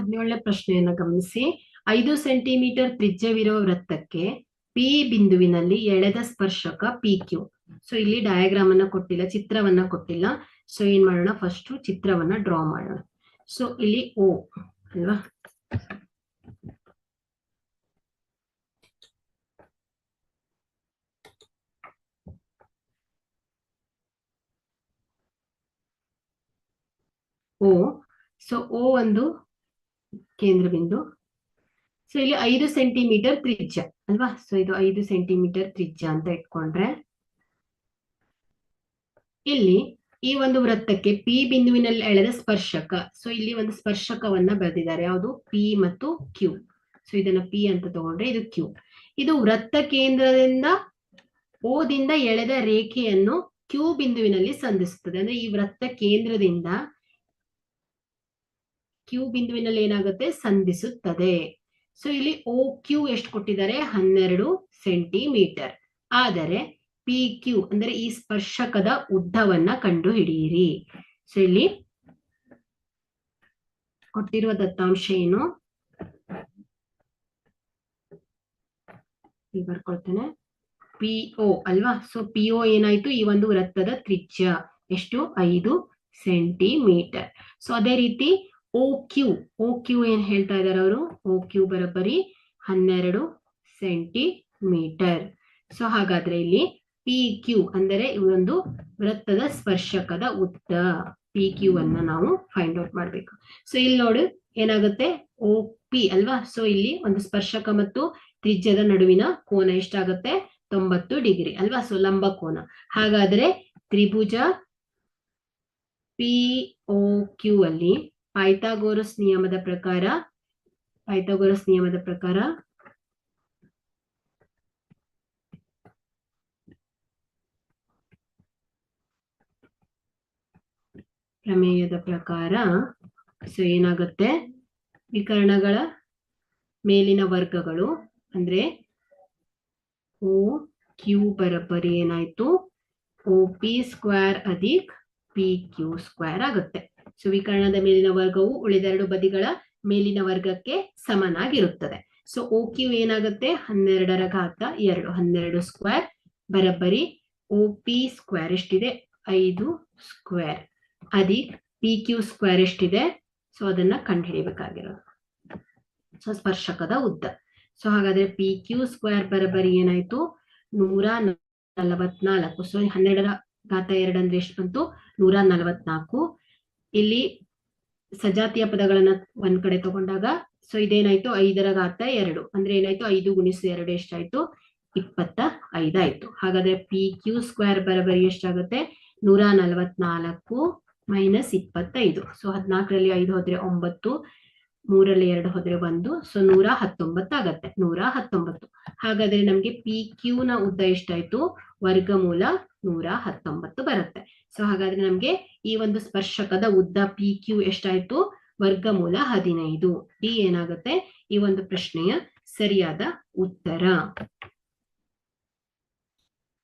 ಹದಿನೇಳನೇ ಪ್ರಶ್ನೆಯನ್ನು ಗಮನಿಸಿ. ಐದು ಸೆಂಟಿಮೀಟರ್ ತ್ರಿಜ್ಯವಿರುವ ವೃತ್ತಕ್ಕೆ ಪಿ ಬಿಂದುವಿನಲ್ಲಿ ಎಳೆದ ಸ್ಪರ್ಶಕ ಪಿ ಕ್ಯೂ ಸೊ ಇಲ್ಲಿ ಡಯಾಗ್ರಾಮ್ ಅನ್ನ ಕೊಟ್ಟಿಲ್ಲ, ಚಿತ್ರವನ್ನ ಕೊಟ್ಟಿಲ್ಲ. ಸೊ ಏನ್ ಮಾಡೋಣ? ಫಸ್ಟ್ ಚಿತ್ರವನ್ನ ಡ್ರಾ ಮಾಡೋಣ. ಸೊ ಇಲ್ಲಿ ಓ ಅಲ್ವಾ? ಓ ಸೊ ಓ ಒಂದು ಕೇಂದ್ರ ಬಿಂದು ಸೊ ಇಲ್ಲಿ ಐದು ಸೆಂಟಿಮೀಟರ್ ತ್ರಿಜ್ಯ ಅಲ್ವಾ? ಸೊ ಇದು ಐದು ಸೆಂಟಿಮೀಟರ್ ತ್ರಿಜ್ಯ ಅಂತ ಇಟ್ಕೊಂಡ್ರೆ. ಇಲ್ಲಿ ಈ ಒಂದು ವೃತ್ತಕ್ಕೆ ಪಿ ಬಿಂದುವಿನಲ್ಲಿ ಎಳೆದ ಸ್ಪರ್ಶಕ. ಸೊ ಇಲ್ಲಿ ಒಂದು ಸ್ಪರ್ಶಕವನ್ನ ಬರೆದಿದ್ದಾರೆ. ಯಾವುದು? ಪಿ ಮತ್ತು ಕ್ಯೂ. ಸೊ ಇದನ್ನ ಪಿ ಅಂತ ತಗೊಂಡ್ರೆ ಇದು ಕ್ಯೂ. ಇದು ವೃತ್ತ ಕೇಂದ್ರದಿಂದ ಓದಿಂದ ಎಳೆದ ರೇಖೆಯನ್ನು ಕ್ಯೂ ಬಿಂದುವಿನಲ್ಲಿ ಸಂಧಿಸುತ್ತದೆ. ಅಂದ್ರೆ ಈ ವೃತ್ತ ಕೇಂದ್ರದಿಂದ ಕ್ಯೂ ಬಿಂದುವಿನಲ್ಲಿ ಏನಾಗುತ್ತೆ? ಸಂಧಿಸುತ್ತದೆ. ಸೊ ಇಲ್ಲಿ ಓ ಕ್ಯೂ ಎಷ್ಟು ಕೊಟ್ಟಿದ್ದಾರೆ? ಹನ್ನೆರಡು ಸೆಂಟಿಮೀಟರ್. ಆದರೆ ಪಿ ಕ್ಯೂ ಅಂದ್ರೆ ಈ ಸ್ಪರ್ಶಕದ ಉದ್ದವನ್ನ ಕಂಡು ಹಿಡಿಯಿರಿ ಸೊ ಇಲ್ಲಿ ಕೊಟ್ಟಿರುವ ದತ್ತಾಂಶ ಏನು? ಬರ್ಕೊಳ್ತೇನೆ. ಪಿ ಒ ಅಲ್ವಾ? ಸೊ ಪಿ ಒ ಏನಾಯ್ತು? ಈ ಒಂದು ವೃತ್ತದ ತ್ರಿಜ್ಯ. ಎಷ್ಟು? ಐದು ಸೆಂಟಿಮೀಟರ್. ಸೊ ಅದೇ ರೀತಿ ಓ ಕ್ಯೂ ಓ ಕ್ಯೂ ಏನ್ ಹೇಳ್ತಾ ಇದಾರೆ ಅವರು? ಓ ಕ್ಯೂ ಬರೋಬ್ಬರಿ ಹನ್ನೆರಡು ಸೆಂಟಿಮೀಟರ್ ಸೊ ಹಾಗಾದ್ರೆ ಇಲ್ಲಿ ಪಿ ಕ್ಯೂ ಅಂದರೆ ಇವೊಂದು ವೃತ್ತದ ಸ್ಪರ್ಶಕದ ಉದ್ದ. ಪಿ ಕ್ಯೂ ಅನ್ನ ನಾವು ಫೈಂಡ್ ಔಟ್ ಮಾಡ್ಬೇಕು. ಸೊ ಇಲ್ಲಿ ನೋಡು, ಏನಾಗುತ್ತೆ? ಓ ಪಿ ಅಲ್ವಾ? ಸೊ ಇಲ್ಲಿ ಒಂದು ಸ್ಪರ್ಶಕ ಮತ್ತು ತ್ರಿಜ್ಯದ ನಡುವಿನ ಕೋನ ಎಷ್ಟಾಗುತ್ತೆ? ತೊಂಬತ್ತು ಡಿಗ್ರಿ ಅಲ್ವಾ? ಸೊ ಲಂಬ ಕೋನ. ಹಾಗಾದ್ರೆ ತ್ರಿಭುಜ ಪಿ ಓ ಕ್ಯೂ ಅಲ್ಲಿ ಪೈಥಾಗೋರಸ್ ನಿಯಮದ ಪ್ರಕಾರ, ಪೈಥಾಗೋರಸ್ ನಿಯಮದ ಪ್ರಕಾರ. ಪ್ರಮೇಯದ ಪ್ರಕಾರ, ಸೊ ಏನಾಗುತ್ತೆ? ವಿಕರಣಗಳ ಮೇಲಿನ ವರ್ಗಗಳು, ಅಂದ್ರೆ ಓ ಕ್ಯೂ ಬರಬ್ಬರಿ ಏನಾಯ್ತು? ಓ ಪಿ ಸ್ಕ್ವೇರ್ ಅಧಿಕ್ ಪಿ ಕ್ಯೂ ಸ್ಕ್ವೇರ್ ಆಗುತ್ತೆ. ಸೊ ವಿಕರಣದ ಮೇಲಿನ ವರ್ಗವು ಉಳಿದೆರಡು ಬದಿಗಳ ಮೇಲಿನ ವರ್ಗಕ್ಕೆ ಸಮನಾಗಿರುತ್ತದೆ. ಸೊ ಓ ಕ್ಯೂ ಏನಾಗುತ್ತೆ? ಹನ್ನೆರಡರ ಘಾತ ಎರಡು, ಹನ್ನೆರಡು ಸ್ಕ್ವೇರ್ ಬರಬ್ಬರಿ ಓ ಪಿ ಸ್ಕ್ವೇರ್ ಎಷ್ಟಿದೆ? ಐದು ಸ್ಕ್ವೇರ್ ಅದಿ ಪಿ ಕ್ಯೂ ಸ್ಕ್ವೇರ್ ಎಷ್ಟಿದೆ? ಸೊ ಅದನ್ನ ಕಂಡುಹಿಡಿಬೇಕಾಗಿರೋದು ಸೊ ಸ್ಪರ್ಶಕದ ಉದ್ದ. ಸೊ ಹಾಗಾದ್ರೆ ಪಿ ಕ್ಯೂ ಸ್ಕ್ವೇರ್ ಬರಬರಿ ಏನಾಯ್ತು? ನೂರ ನಲವತ್ನಾಲ್ಕು. ಸೊ ಹನ್ನೆರಡರ ಘಾತ ಎರಡಂದ್ರೆ ಎಷ್ಟು ಬಂತು? ನೂರ ನಲವತ್ನಾಲ್ಕು. ಇಲ್ಲಿ ಸಜಾತಿಯ ಪದಗಳನ್ನ ಒಂದ್ ಕಡೆ ತಗೊಂಡಾಗ ಸೊ ಇದೇನಾಯ್ತು? ಐದರ ಘಾತ ಎರಡು. ಅಂದ್ರೆ ಏನಾಯ್ತು? ಐದು ಗುಣಿಸು ಎರಡು ಎಷ್ಟಾಯ್ತು? ಇಪ್ಪತ್ತ ಐದಾಯ್ತು. ಹಾಗಾದ್ರೆ ಪಿ ಕ್ಯೂ ಸ್ಕ್ವೇರ್ ಬರಬರಿ ಎಷ್ಟಾಗುತ್ತೆ? ನೂರ ನಲವತ್ನಾಲ್ಕು ಮೈನಸ್ ಇಪ್ಪತ್ತೈದು. ಸೊ ಹದಿನಾಲ್ಕರಲ್ಲಿ ಐದು ಹೋದ್ರೆ ಒಂಬತ್ತು ಮೂರಲ್ಲಿ ಎರಡು ಹೋದ್ರೆ ಒಂದು. ಸೊ ನೂರ ಹತ್ತೊಂಬತ್ತು ಆಗತ್ತೆ. ನೂರ ಹತ್ತೊಂಬತ್ತು. ಹಾಗಾದ್ರೆ ನಮ್ಗೆ ಪಿ ಕ್ಯೂ ನ ಉದ್ದ ಎಷ್ಟಾಯ್ತು? ವರ್ಗಮೂಲ ನೂರ ಹತ್ತೊಂಬತ್ತು ಬರುತ್ತೆ. ಸೊ ಹಾಗಾದ್ರೆ ನಮ್ಗೆ ಈ ಒಂದು ಸ್ಪರ್ಶಕದ ಉದ್ದ ಪಿ ಕ್ಯೂ ಎಷ್ಟಾಯ್ತು? ವರ್ಗಮೂಲ ಹದಿನೈದು. ಡಿ ಏನಾಗುತ್ತೆ? ಈ ಒಂದು ಪ್ರಶ್ನೆಯ ಸರಿಯಾದ ಉತ್ತರ.